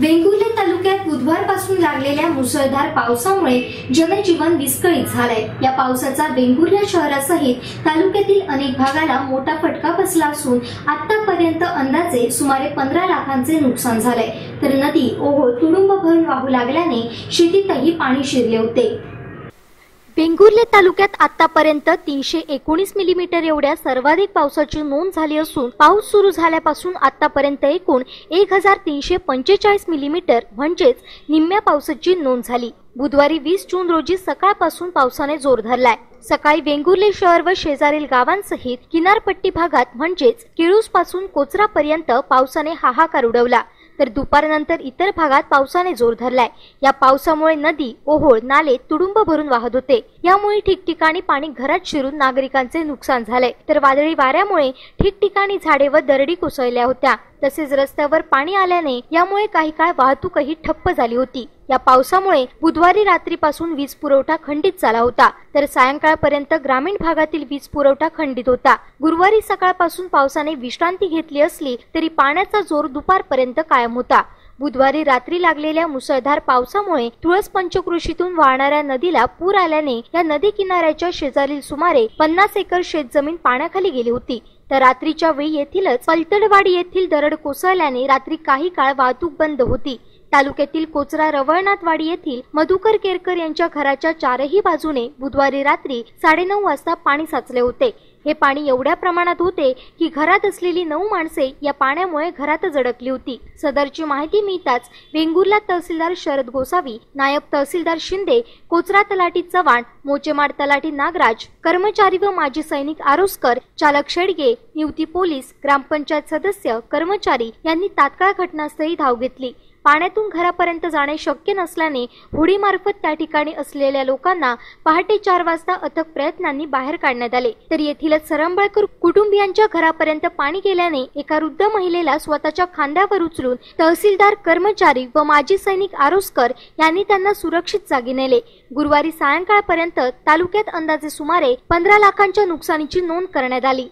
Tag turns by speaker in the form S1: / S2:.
S1: वेंगुर्ले तालुक्यात बुधवारपासून लागलेल्या मुसळधार पावसामुळे जनजीवन विस्कळीत झालंय. या पावसाचा वेंगुर्ला शहरासहित तालुक्यातील अनेक भागाला मोठा फटका बसला असून आतापर्यंत अंदाजे सुमारे पंधरा लाखांचे नुकसान झालंय. तर नदी ओहोळ तुडुंब भरून वाहू लागल्याने शेतीतही पाणी शिरले होते. वेंगुर्ले तालुक्यात आतापर्यंत तीनशे एकोणीस मिलीमीटर एवढ्या सर्वाधिक पावसाची नोंद झाली असून पाऊस सुरू झाल्यापासून आतापर्यंत एकूण एक हजार तीनशे पंचेचाळीस मिलीमीटर म्हणजेच निम्म्या पावसाची नोंद झाली. बुधवारी वीस जून रोजी सकाळपासून पावसाने जोर धरलाय. सकाळी वेंगुर्ले शहर व शेजारील गावांसहित किनारपट्टी भागात म्हणजेच केळूसपासून कोचरापर्यंत पावसाने हाहाकार उडवला. तर दुपारनंतर इतर भागात पावसाने जोर धरलाय. या पावसामुळे नदी ओहोळ नाले तुडुंब भरून वाहत होते. यामुळे ठिकठिकाणी पाणी घरात शिरून नागरिकांचे नुकसान झाले तर वादळी वाऱ्यामुळे ठिकठिकाणी झाडे व दरडी कोसळल्या होत्या. तसेच रस्त्यावर पाणी आल्याने यामुळे काही काळ वाहतूकही ठप्प झाली होती. या पावसामुळे बुधवारी रात्रीपासून वीज पुरवठा खंडित झाला होता. तर सायंकाळपर्यंत ग्रामीण भागातील वीज पुरवठा खंडित होता. गुरुवारी सकाळपासून पावसाने विश्रांती घेतली असली तरी पाण्याचा जोर दुपारपर्यंत कायम होता. बुधवारी रात्री लागलेल्या मुसळधार पावसामुळे तुळस पंचकृषीतून वाहणाऱ्या नदीला पूर आल्याने या नदी किनाऱ्याच्या शेजारील सुमारे पन्नास एकर शेतजमीन पाण्याखाली गेली होती. तर रात्रीच्या वेळी येथीलच पलतडवाडी येथील दरड कोसळल्याने रात्री काही काळ वाहतूक बंद होती. तालुक्यातील कोचरा रवळनाथवाडी येथील मधुकर केरकर यांच्या घराच्या चारही बाजूने बुधवारी रात्री साडेनऊ वाजता पाणी साचले होते. हे पाणी एवढ्या प्रमाणात होते की घरात असलेली नऊ माणसे या पाण्यामुळे घरातच अडकली होती. सदरची माहिती मिळताच वेंगुर्ला तहसीलदार शरद गोसावी नायब तहसीलदार शिंदे कोचरा तलाठी चव्हाण मोचेमाड तलाठी नागराज कर्मचारी व माजी सैनिक आरोस्कर चालक शेडगे निवती पोलीस ग्रामपंचायत सदस्य कर्मचारी यांनी तात्काळ घटनास्थळी धाव घेतली. पाण्यातून घरापर्यंत जाणे शक्य नसल्याने होडीमार्फत त्या ठिकाणी असलेल्या लोकांना पहाटे चार वाजता अथक प्रयत्नांनी बाहेर काढण्यात आले. तर येथीलच सरंबळकर कुटुंबियांच्या घरापर्यंत पाणी गेल्याने एका वृद्ध महिलेला स्वतःच्या खांद्यावर उचलून तहसीलदार कर्मचारी व माजी सैनिक आरोस्कर यांनी त्यांना सुरक्षित जागी नेले. गुरुवारी सायंकाळपर्यंत तालुक्यात अंदाजे सुमारे पंधरा लाखांच्या नुकसानीची नोंद करण्यात आली.